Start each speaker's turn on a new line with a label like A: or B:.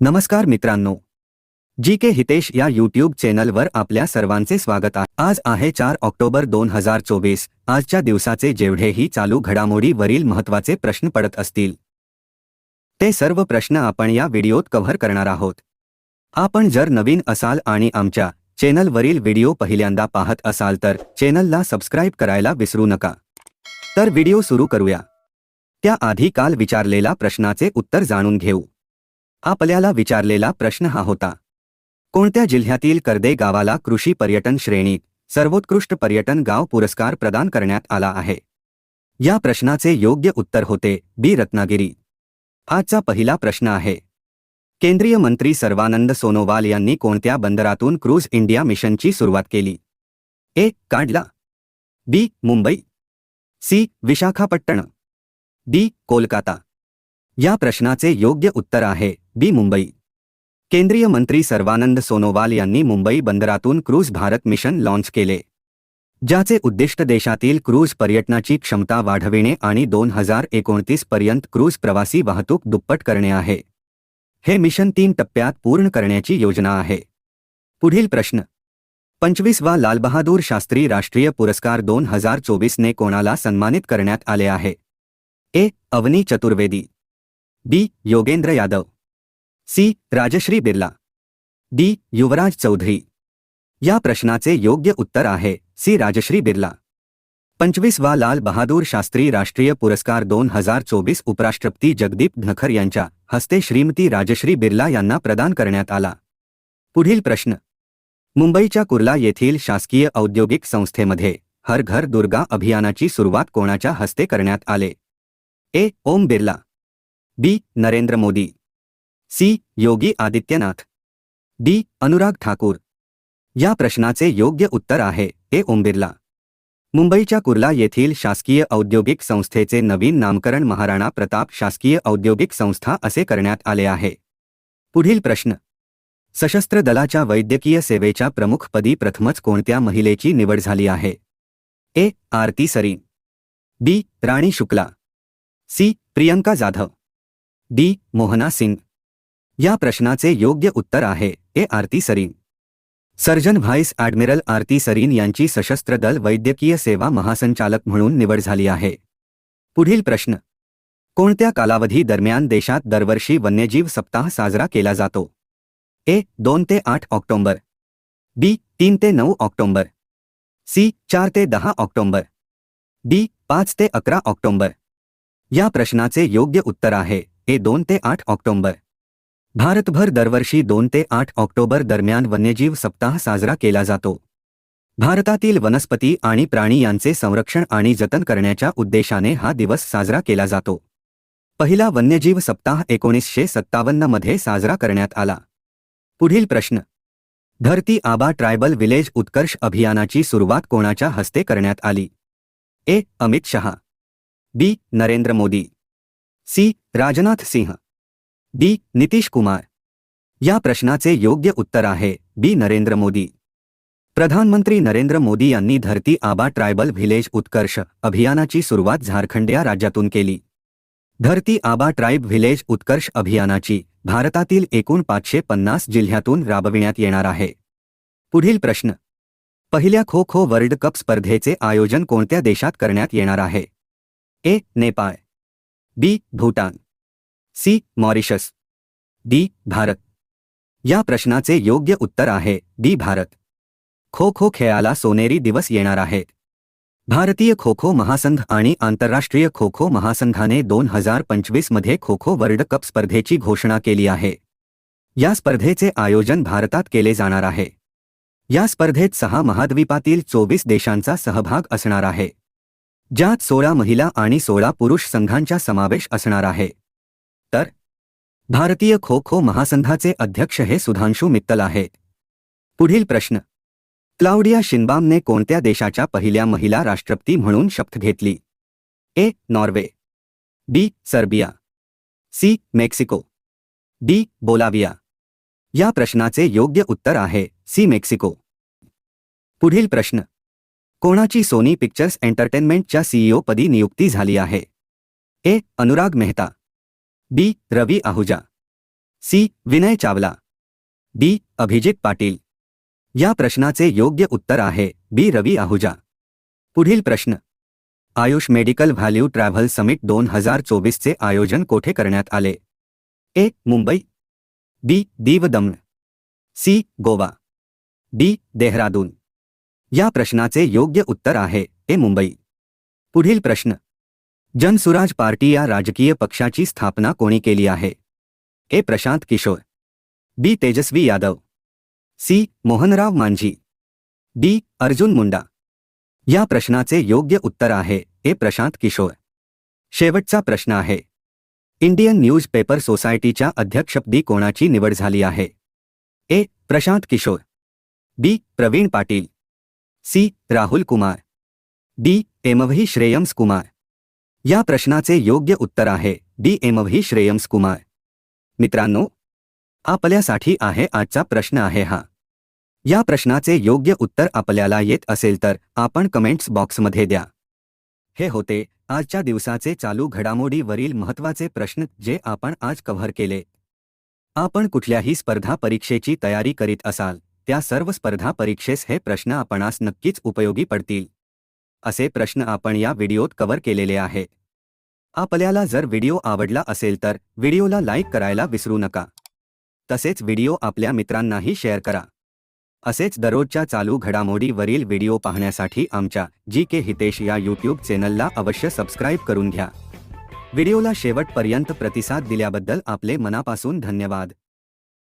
A: नमस्कार मित्रांनो. जी के हितेश या यूट्यूब चॅनलवर आपल्या सर्वांचे स्वागत आहे आज आहे चार ऑक्टोबर दोन हजार चोवीस. आजच्या दिवसाचे जेवढेही चालू घडामोडीवरील महत्त्वाचे प्रश्न पडत असतील. ते सर्व प्रश्न आपण या व्हिडिओत कव्हर करणार आहोत. आपण जर नवीन असाल आणि आमच्या चॅनलवरील व्हिडिओ पहिल्यांदा पाहत असाल तर चॅनलला सबस्क्राईब करायला विसरू नका. तर व्हिडिओ सुरू करूया. त्याआधी काल विचारलेला प्रश्नाचे उत्तर जाणून घेऊ. आपल्याला विचारलेला प्रश्न हा होता. कोणत्या जिल्ह्यातील कर्दे गावाला कृषी पर्यटन श्रेणीत सर्वोत्कृष्ट पर्यटन गाव पुरस्कार प्रदान करण्यात आला आहे? या प्रश्नाचे योग्य उत्तर होते बी. रत्नागिरी. आजचा पहिला प्रश्न आहे. केंद्रीय मंत्री सर्वानंद सोनोवाल यांनी कोणत्या बंदरातून क्रूज इंडिया मिशनची सुरुवात केली? A. Kandla B. Mumbai. C. Visakhapatnam D. Kolkata. या प्रश्नाचे योग्य उत्तर आहे. बी मुंबई. केंद्रीय मंत्री सर्वानंद सोनोवाल यांनी मुंबई बंदरातून क्रूज भारत मिशन लॉन्च केले ज्याचे उद्दिष्ट देशातील क्रूज पर्यटनाची क्षमता वाढविणे आणि दोन हजार एकोणतीस पर्यंत क्रूज प्रवासी वाहतूक दुप्पट करणे आहे. हे मिशन तीन टप्प्यात पूर्ण करण्याची योजना आहे. पुढील प्रश्न. पंचवीसवा लालबहादूर शास्त्री राष्ट्रीय पुरस्कार दोन हजार चोवीसने कोणाला सन्मानित करण्यात आले आहे? A Avani Chaturvedi. B Yogendra Yadav. C. Rajshri Birla. D. Yuvraj Chaudhary. या प्रश्नाचे योग्य उत्तर आहे सी. राजश्री बिर्ला. पंचवीसवा लाल बहादूर शास्त्री राष्ट्रीय पुरस्कार दोन हजार चोवीस उपराष्ट्रपती जगदीप धनखर यांच्या हस्ते श्रीमती राजश्री बिर्ला यांना प्रदान करण्यात आला. पुढील प्रश्न. मुंबईच्या कुर्ला येथील शासकीय औद्योगिक संस्थेमध्ये हर घर दुर्गा अभियानाची सुरुवात कोणाच्या हस्ते करण्यात आले? A. Om Birla. B. Narendra Modi. C. Yogi Adityanath. D. Anurag Thakur. या प्रश्नाचे योग्य उत्तर आहे ए. ओम बिर्ला मुंबईच्या कुर्ला येथील शासकीय औद्योगिक संस्थेचे नवीन नामकरण महाराणा प्रताप शासकीय औद्योगिक संस्था असे करण्यात आले आहे. पुढील प्रश्न. सशस्त्र दलाच्या वैद्यकीय सेवेच्या प्रमुखपदी प्रथमच कोणत्या महिलेची निवड झाली आहे? A. Arti Sarin. B. Rani Shukla. C. Priyanka Jadhav. D. Mohana Singh. या प्रश्नाचे योग्य उत्तर आहे A. Arti Sarin. Surgeon vice admiral Arti Sarin यांची सशस्त्र दल वैद्यकीय सेवा महासंचालक म्हणून निवड झाली आहे. पुढील प्रश्न. कोणत्या कालावधी दरम्यान देशात दरवर्षी वन्यजीव सप्ताह साजरा केला जातो? ए. दोन ते आठ ऑक्टोंबर. बी. तीन ते नऊ ऑक्टोंबर. सी. चार ते दहा ऑक्टोंबर. डी. पाच ते अकरा ऑक्टोंबर. या प्रश्नाचे योग्य उत्तर आहे ए. दोन ते आठ ऑक्टोंबर. भारतभर दरवर्षी दोन ते आठ ऑक्टोबर दरम्यान वन्यजीव सप्ताह साजरा केला जातो. भारतातील वनस्पती आणि प्राणी यांचे संरक्षण आणि जतन करण्याच्या उद्देशाने हा दिवस साजरा केला जातो. पहिला वन्यजीव सप्ताह एकोणीसशे सत्तावन्नमध्ये साजरा करण्यात आला. पुढील प्रश्न. धरती आबा ट्रायबल विलेज उत्कर्ष अभियानाची सुरुवात कोणाच्या हस्ते करण्यात आली? A. Amit Shah. B. Narendra Modi. C. Rajnath Singh. D Nitish Kumar. या प्रश्नाचे योग्य उत्तर आहे. बी. नरेंद्र मोदी. प्रधानमंत्री नरेंद्र मोदी यांनी धरती आबा ट्रायबल व्हिलेज उत्कर्ष अभियानाची सुरुवात झारखंड या राज्यातून केली. धरती आबा ट्राईब व्हिलेज उत्कर्ष अभियानाची भारतातील एकूण पाचशे पन्नास जिल्ह्यातून राबविण्यात येणार आहे. पुढील प्रश्न. पहिल्या खो खो वर्ल्ड कप स्पर्धेचे आयोजन कोणत्या देशात करण्यात येणार आहे? A. Nepal. B. Bhutan. C. Mauritius. D. Bharat. या प्रश्नाचे योग्य उत्तर आहे. डी. भारत. खो खो खेळाला सोनेरी दिवस येणार आहेत. भारतीय खो खो महासंघ आणि आंतरराष्ट्रीय खो खो महासंघाने दोन हजार पंचवीसमध्ये खो खो वर्ल्ड कप स्पर्धेची घोषणा केली आहे. या स्पर्धेचे आयोजन भारतात केले जाणार आहे. या स्पर्धेत सहा महाद्वीपातील चोवीस देशांचा सहभाग असणार आहे. ज्यात सोळा महिला आणि सोळा पुरुष संघांचा समावेश असणार आहे. तर? भारतीय खो खो महासंघाचे अध्यक्ष हे सुधांशू मित्तल आहेत पुढील प्रश्न. क्लाउडिया शिनबामने कोणत्या देशाच्या पहिल्या महिला राष्ट्रपती म्हणून शपथ घेतली? A. Norway. B. Serbia. C. Mexico. D. Bolivia. या प्रश्नाचे योग्य उत्तर आहे सी. मेक्सिको. पुढील प्रश्न. कोणाची सोनी पिक्चर्स एंटरटेनमेंटच्या सीईओ पदी नियुक्ती झाली आहे? A. Anurag Mehta. B. Ravi Ahuja. C. Vinay Chawla. D. Abhijit Patil. या प्रश्नाचे योग्य उत्तर आहे बी. रवी आहुजा. पुढील प्रश्न. Ayush medical value travel summit दोन हज़ार चोवीसचे आयोजन कोठे करण्यात आले? A. Mumbai. B. Diu Daman C. Goa. D. Dehradun. या प्रश्नाचे योग्य उत्तर आहे ए. मुंबई. पुढील प्रश्न. जनसुराज पार्टी या राजकीय पक्षाची स्थापना कोणी केली आहे? A. Prashant Kishor. B. Tejashwi Yadav. C. Mohanrao Manjhi. D. Arjun Munda. या प्रश्नाचे योग्य उत्तर आहे, ए. प्रशांत किशोर. शेवटचा प्रश्न आहे. इंडियन न्यूज़ पेपर सोसायटीच्या अध्यक्षपदी कोणाची निवड झाली आहे? A. Prashant Kishor. B. Pravin Patil. C. Rahul Kumar. D. M V Shreyams Kumar. या प्रश्नाचे योग्य उत्तर आहे. D. M V Shreyams Kumar. मित्रांनो आपल्यासाठी आहे आजचा प्रश्न आहे हा. या प्रश्नाचे योग्य उत्तर आपल्याला येत असेल तर आपण कमेंट्स बॉक्समध्ये द्या. हे होते आजच्या दिवसाचे चालू घडामोडीवरील महत्त्वाचे प्रश्न जे आपण आज कव्हर केले. आपण कुठल्याही स्पर्धा परीक्षेची तयारी करीत असाल त्या सर्व स्पर्धा परीक्षेस हे प्रश्न आपणास नक्कीच उपयोगी पडतील. असे प्रश्न आपण या व्हिडिओत कव्हर केलेले आहे. आपल्याला जर व्हिडिओ आवडला असेल तर व्हिडिओला लाईक करायला विसरू नका. तसेच व्हिडिओ आपल्या मित्रांनाही शेअर करा. असेच दररोजच्या चालू घडामोडीवरील व्हिडिओ पाहण्यासाठी आमच्या जी के हितेश या यूट्यूब चॅनलला अवश्य सबस्क्राईब करून घ्या. व्हिडिओला शेवटपर्यंत प्रतिसाद दिल्याबद्दल आपले मनापासून धन्यवाद.